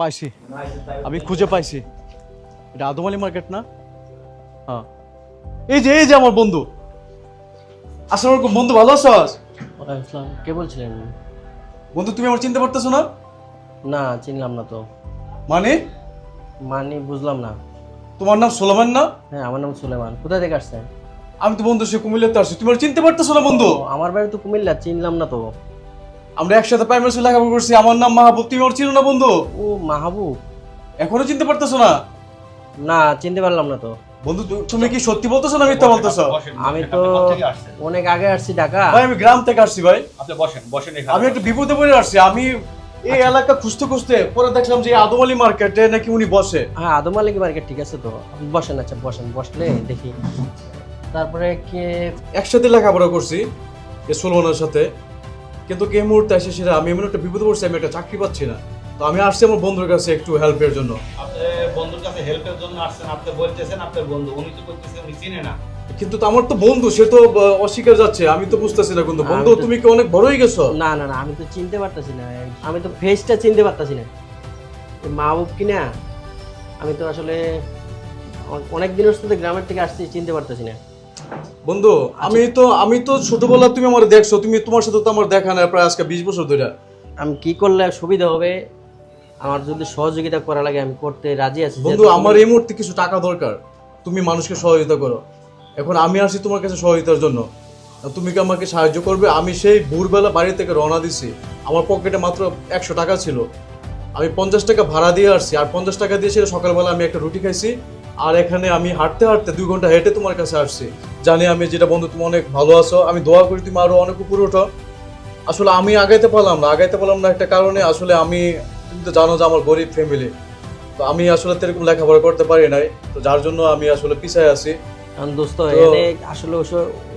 পাইছি। আমি খুঁজে পাইছি। এটা আদমালি মার্কেট না? হ্যাঁ। এই যে এই যে আমার বন্ধু। আসসালামু আলাইকুম বন্ধু ভালো আছস আসসালাম। কে বলছিলেন? বন্ধু তুমি আমার চিনতে পারতেছো না? না চিনলাম না তো। মানে? মানে বুঝলাম না। তোমার নাম সোলোমান না? হ্যাঁ আমার নাম সুলেমান। কোথায় থেকে আসছেন? আমি তো বন্ধু সে কুমিল্লাতে আসছি। তুমি চিনতে পারতেছো না বন্ধু? আমার বাড়ি তো কুমিল্লা চিনলাম না তো। আমরা একসাথে প্রাইমারি স্কুলে লেখাপড়া করছি আমার নাম মাহবুব তুমি আমার চিনো না বন্ধু? ও মাহবুব। এখনও চিনতে পারতেছো না? না চিনতে পারলাম না তো। বন্ধু তুমি কি সত্যি বলতেছো না মিথ্যা বলতেছো? আমি তো অনেক আগে আসছি ঢাকা। ভাই আমি গ্রাম থেকে আসছি ভাই। আপনি বসেন বসেন এখানে। আমি একটা বিপদে পড়ে আসছি। আমি এই এলাকা খুঁজতে খুঁজতে পরে দেখলাম যে আদম আদমালি মার্কেটে নাকি উনি বসে। হ্যাঁ আদম আলী মার্কেট ঠিক আছে তো। বসেন আচ্ছা বসেন বসলে দেখি। তারপরে কে একসাথে লেখাপড়া করছি এই সুলমানের সাথে। কিন্তু এই মুহূর্তে এসে সেটা আমি এমন একটা বিপদে পড়ছি আমি একটা চাকরি পাচ্ছি না। তো আমি আসছি আমার বন্ধুর কাছে একটু হেল্পের জন্য। আপনি বন্ধুর কাছে হেল্পের জন্য আসছেন আপনি বলতেছেন আপনার বন্ধু উনি তো করতেছেন উনি চিনে না। কিন্তু আমার তো বন্ধু সে তো অস্বীকার যাচ্ছে আমি তো বুঝতেছি না কিন্তু বন্ধু তুমি কি অনেক বড় হয়ে গেছো? না না না আমি তো চিনতে পারতাছি না। আমি তো ফেসটা চিনতে পারতাছি না। মাহবুব কি না আমি তো আসলে অনেক দিন হচ্ছে গ্রামের থেকে আসছি চিনতে পারতাছি না। বন্ধু আমি তো আমি তো ছোটবেলা তুমি আমার দেখছ তুমি তোমার সাথে তো আমার দেখা নাই প্রায় আজকে বিশ বছর ধরে আমি কি করলে সুবিধা হবে? আমার যদি সহযোগিতা করা লাগে আমি করতে রাজি আছি বন্ধু আমার এই মুহূর্তে কিছু টাকা দরকার। তুমি মানুষকে সহযোগিতা করো। এখন আমি আসছি তোমার কাছে সহযোগিতার জন্য। তুমি কি আমাকে সাহায্য করবে? আমি সেই ভোরবেলা বাড়ি থেকে রওনা দিছি। আমার পকেটে মাত্র একশো টাকা ছিল। আমি পঞ্চাশ টাকা ভাড়া দিয়ে আসছি। আর পঞ্চাশ টাকা দিয়ে সকালবেলা আমি একটা রুটি খাইছি। আর এখানে আমি হাঁটতে হাঁটতে দুই ঘণ্টা হেঁটে তোমার কাছে আসছি। জানি আমি যেটা বন্ধু তুমি অনেক ভালো আছো। আমি দোয়া করি তুমি আরও অনেক উপরে ওঠো। আসলে আমি আগাইতে পারলাম না আগাইতে পারলাম না একটা কারণে আসলে আমি তুমি তো জানো যে আমার গরিব ফ্যামিলি তো আমি আসলে এরকম লেখাপড়া করতে পারি নাই। তো যার জন্য আমি আসলে পিছায় আছি। কারণ দোস্ত আসলে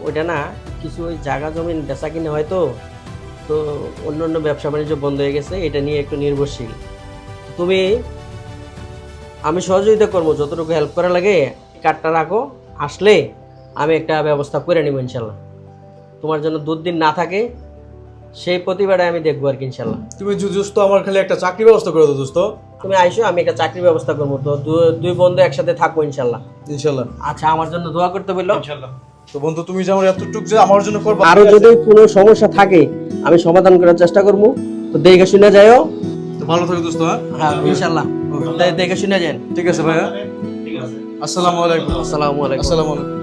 ওইটা না কিছু ওই জায়গা জমিন বেচা কিনে হয়তো তো অন্য অন্য ব্যবসা বাণিজ্য বন্ধ হয়ে গেছে এটা নিয়ে একটু নির্ভরশীল। তুমি আমি সহযোগিতা করব যতটুকু হেল্প করা লাগে কার্ডটা রাখো আসলে আমি একটা ব্যবস্থা করে নেব ইনশাল্লাহ। তোমার জন্য দুদিন না থাকে সেই প্রতিবারে আমি দেখব আর কি ইনশাল্লাহ। তুমি জু- দোস্ত আমার খালি একটা চাকরি ব্যবস্থা করে দাও দোস্ত তুমি আইসো আমি একটা চাকরির ব্যবস্থা করব। তো দুই বন্ধু একসাথে থাকব ইনশাল্লাহ। ইনশাল্লাহ। আচ্ছা আমার জন্য দোয়া করতে বলল। ইনশাআল্লাহ তো বন্ধু তুমি যে আমার এতটুকু যে আমার জন্য করবা আরও যদি কোনো সমস্যা থাকে আমি সমাধান করার চেষ্টা করব। তো দেখে শুনে যাইও। তো ভালো থাকো দোস্ত হ্যাঁ? হ্যাঁ ইনশাল্লাহ। তাই দেখে শুনে যান ঠিক আছে ভাইয়া। ঠিক আছে। আসসালামু আলাইকুম। আসসালামু আলাইকুম। আসসালামু আলাইকুম।